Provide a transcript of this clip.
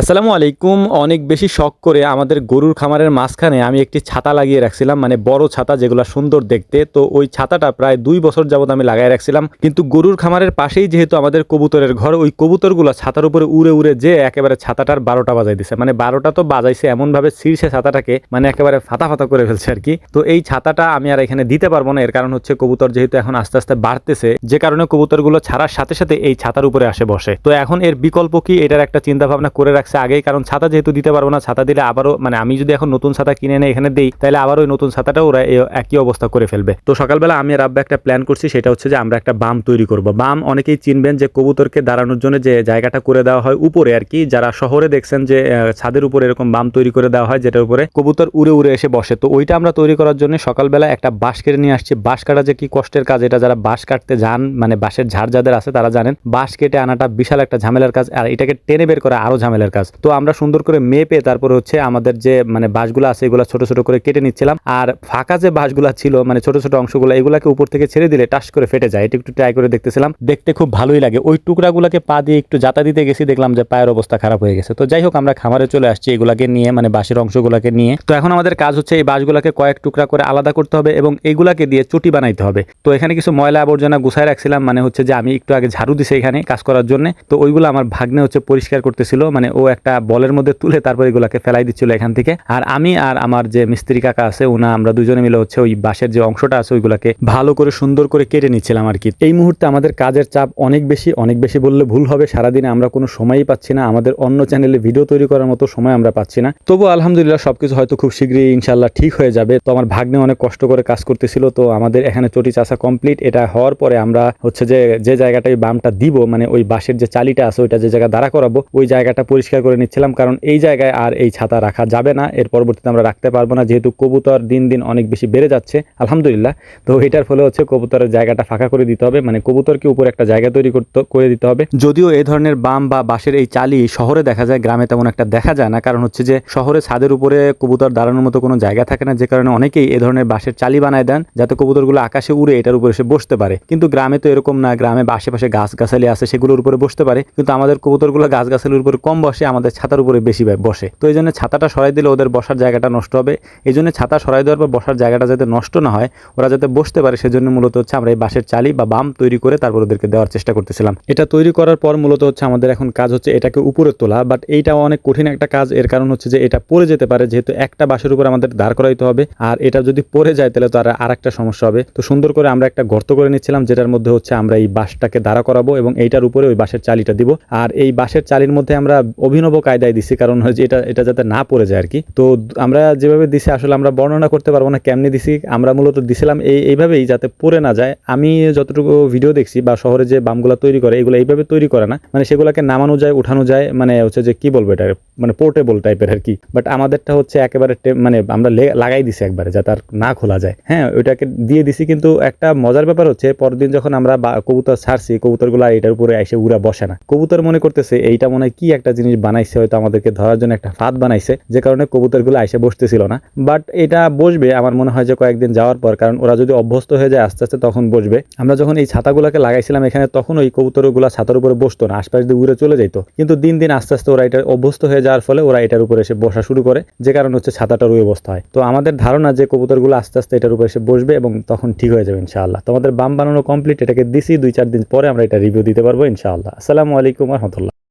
আসসালামু আলাইকুম। অনেক বেশি শখ করে আমাদের গরুর খামারের মাঝখানে আমি একটি ছাতা লাগিয়ে রাখছিলাম মানে বড় ছাতা যেগুলো সুন্দর দেখতে। তো ওই ছাতাটা প্রায় দুই বছর যাবত আমি লাগাই রাখছিলাম। কিন্তু গরুর খামারের পাশেই যেহেতু আমাদের কবুতরের ঘর, ওই কবুতরগুলো ছাতার উপরে উড়ে উড়ে যে একেবারে ছাতাটার বারোটা বাজাই দিছে মানে বারোটা তো বাজাইছে, এমনভাবে শীর্ষে ছাতাটাকে মানে একেবারে ফাতা ফাতা করে ফেলছে আর কি তো এই ছাতাটা আমি আর এখানে দিতে পারব না, এর কারণ হচ্ছে কবুতর যেহেতু এখন আস্তে আস্তে বাড়তেছে, যে কারণে কবুতরগুলো ছাড়ার সাথে সাথে এই ছাতার উপরে আসে বসে। তো এখন এর বিকল্প কি? এটার একটা চিন্তা ভাবনা করে রাখছে। আগেই, কারণ ছাতা যেহেতু দিতে পারব না, ছাতা দিলে আবারও মানে আমি যদি এখন নতুন ছাতা কিনে এনে এখানে দিই, তাহলে আবার ওই নতুন ছাতাটা ওরা একই অবস্থা করে ফেলবে। তো সকালবেলা আমি আর আব্বা একটা প্ল্যান করছি, সেটা হচ্ছে যে আমরা একটা বাম তৈরি করব। বাম অনেকেই চিনবেন যে কবুতরকে দাঁড়ানোর জন্য যে জায়গাটা করে দেওয়া হয় উপরে আর কি। যারা শহরে দেখছেন যে ছাদের উপরে এরকম বাম তৈরি করে দেওয়া হয়, যেটার উপরে কবুতর উড়ে উড়ে এসে বসে। তো ওইটা আমরা তৈরি করার জন্য সকালবেলা একটা বাঁশ কেটে নিয়ে আসছি। বাঁশ কাটা যে কি কষ্টের কাজ, এটা যারা বাঁশ কাটতে যান মানে বাঁশের ঝাড় যাদের আছে, তারা জানেন, বাঁশ কেটে আনাটা বিশাল একটা ঝামেলার কাজ, আর এটাকে টেনে বের করা আরও ঝামেলার কাজ। তো আমরা সুন্দর করে মেপে তারপরে হচ্ছে আমাদের যে মানে বাঁশগুলো আছে, এগুলো ছোট ছোট করে কেটে নিচ্ছিলাম। আর ফাঁকা যে বাঁশগুলো ছিল মানে ছোট ছোট অংশগুলো, এগুলাকে উপর থেকে ছেড়ে দিলে টাস করে ফেটে যায়। এটা একটু ট্রাই করে দেখতেছিলাম। দেখতে খুব ভালোই লাগে। ওই টুকরাগুলোকে পা দিয়ে একটু যাতা দিতে গেছি, দেখলাম যে পায়ের অবস্থা খারাপ হয়ে গেছে। তো যাই হোক, আমরা খামারে চলে আসছি এগুলাকে নিয়ে মানে বাঁশের অংশগুলোকে নিয়ে। তো এখন আমাদের কাজ হচ্ছে এই বাঁশগুলোকে কয়েক টুকরা করে আলাদা করতে হবে এবং এগুলাকে দিয়ে চুটি বানাইতে হবে। তো এখানে কিছু ময়লা আবর্জনা গুছায় রাখছিলাম মানে হচ্ছে যে আমি একটু আগে ঝাড়ু দিছি এখানে কাজ করার জন্য। তো ওইগুলো আমার ভাগ্নে হচ্ছে পরিষ্কার করতেছিল মানে ও একটা বলের মধ্যে তুলে তারপর এগুলাকে ফেলাই দিচ্ছিল এখান থেকে। আর আমি আর আমার যে মিস্ত্রি কাকা আছে ওনা আমরা দুজনে মিলে হচ্ছে ওই বাঁশের যে অংশটা আছে, ওইগুলাকে ভালো করে সুন্দর করে কেটে নিচ্ছিলাম আর কি। এই মুহূর্তে আমাদের কাজের চাপ অনেক বেশি অনেক বেশি বললে ভুল হবে, সারাদিনে আমরা কোনো সময়ই পাচ্ছি না। আমাদের অন্য চ্যানেলে ভিডিও তৈরি করার মতো সময় আমরা পাচ্ছি না। তবু আলহামদুলিল্লাহ সবকিছু হয়তো খুব শীঘ্রই ইনশাল্লাহ ঠিক হয়ে যাবে। তো আমার ভাগ্নে অনেক কষ্ট করে কাজ করতেছিল। তো আমাদের এখানে চটি চাষা কমপ্লিট এটা হওয়ার পরে আমরা হচ্ছে যে যে জায়গাটায় বামটা দিব মানে ওই বাঁশের যে চালিটা আছে, ওইটা যে জায়গা দাঁড়া করাবো, ওই জায়গাটা পরিষ্কার করে নিচ্ছিলাম, কারণ এই জায়গায় আর এই ছাতা রাখা যাবে না। এর পরবর্তীতে আমরা রাখতে পারব না, যেহেতু কবুতর দিন দিন অনেক বেশি বেড়ে যাচ্ছে, আলহামদুলিল্লাহ। তো এটার ফলে হচ্ছে কবুতরের জায়গাটা ফাঁকা করে দিতে হবে মানে কবুতরকে উপরে একটা জায়গা তৈরি করতে, করে দিতে হবে। যদিও এই ধরনের বাম বা বাঁশের এই চালি শহরে দেখা যায়, গ্রামে তেমন একটা দেখা যায় না, কারণ হচ্ছে যে শহরে ছাদের উপরে কবুতর দাঁড়ানোর মতো কোনো জায়গা থাকে না, যে কারণে অনেকেই এ ধরনের বাঁশের চালি বানায় দেন, যাতে কবুতরগুলো আকাশে উড়ে এটার উপরে এসে বসতে পারে। কিন্তু গ্রামে তো এরকম না, গ্রামে আশেপাশে গাছ গাছালি আছে, সেগুলোর উপরে বসতে পারে। কিন্তু আমাদের কবুতরগুলো গাছ গাছালির উপরে কম বসে আমাদের ছাতার উপরে বেশি বসে। তো এই জন্য ছাতাটা সরাই দিলে ওদের বসার জায়গাটা নষ্ট হবে। এই জন্য ছাতা সরাই দেওয়ার পর বসার জায়গাটা যাতে নষ্ট না হয়, ওরা যাতে বসতে পারে সেজন্য মূলত হচ্ছে আমরা এই বাঁশের চালি বা বাম তৈরি করে তারপর ওদেরকে দেওয়ার চেষ্টা করতেছিলাম। এটা তৈরি করার পর মূলত হচ্ছে আমাদের এখন কাজ হচ্ছে এটাকে উপরে তোলা বাট এইটাও অনেক কঠিন একটা কাজ। এর কারণ হচ্ছে যে এটা পড়ে যেতে পারে, যেহেতু একটা বাঁশের উপর আমাদের দাঁড় করাইতে হবে, আর এটা যদি পড়ে যায় তাহলে তো আর আর একটা সমস্যা হবে। তো সুন্দর করে আমরা একটা গর্ত করে নিচ্ছিলাম, যেটার মধ্যে হচ্ছে আমরা এই বাঁশটাকে দাঁড়া করাবো এবং এইটার উপরে ওই বাঁশের চালিটা দিব। আর এই বাঁশের চালির মধ্যে আমরা অভিনব কায়দায় দিছি, কারণ হচ্ছে এটা এটা যাতে না পড়ে যায় আর কি তো আমরা যেভাবে দিছি, আসলে আমরা বর্ণনা করতে পারব না কেমনি দিছি। আমরা মূলত দিছিলাম এই, এইভাবেই যাতে পড়ে না যায়। আমি যতটুকু ভিডিও দেখছি বা শহরে যে বামগুলো তৈরি করে, এগুলো এইভাবে তৈরি করে না। মানে সেগুলোকে নামানো যায়, উঠানো যায় মানে হচ্ছে যে কি বলব এটা মানে পোর্টেবল টাইপের আর কি বাট আমাদেরটা হচ্ছে একেবারে মানে আমরা লাগাই দিছি একবারে, যাতে আর না খোলা যায়। হ্যাঁ ওইটাকে দিয়ে দিছি, কিন্তু একটা মজার ব্যাপার হচ্ছে, পরদিন যখন আমরা কবুতর ছাড়ছি, কবুতরগুলো এটার উপরে এসে উড়া বসে না। কবুতর মনে করতেছে, এইটা মনে হয় কি একটা জিনিস বানাইছে, হয়তো আমাদেরকে ধরার জন্য একটা ফাঁদ বানাইছে, যে কারণে কবুতরগুলো এসে বসতেছিল না। বাট এটা বসবে, আমার মনে হয় যে কয়েকদিন যাওয়ার পর, কারণ ওরা যদি অভ্যস্ত হয়ে যায় আস্তে আস্তে, তখন বসবে। আমরা যখন এই ছাতাগুলোকে লাগাইছিলাম এখানে, তখন ওই কবুতরগুলো ছাতার উপরে বসতো না, আশপাশ দিয়ে উড়ে চলে যেত কিন্তু দিন দিন আস্তে আস্তে ওরা এটা অভ্যস্ত হয়ে যাওয়ার ফলে ওরা এটার উপরে এসে বসা শুরু করে, যে কারণে হচ্ছে ছাতাটার ওই অবস্থা হয়। তো আমাদের ধারণা যে কবুতরগুলো আস্তে আস্তে এটার উপরে এসে বসবে এবং তখন ঠিক হয়ে যাবে ইনশাআল্লাহ। তোমাদের বাম বানানো কমপ্লিট এটাকে দিছি, দুই চার দিন পরে আমরা এটা রিভিউ দিতে পারব ইনশাআল্লাহ। আসসালামু আলাইকুম রহমতুল্লাহ।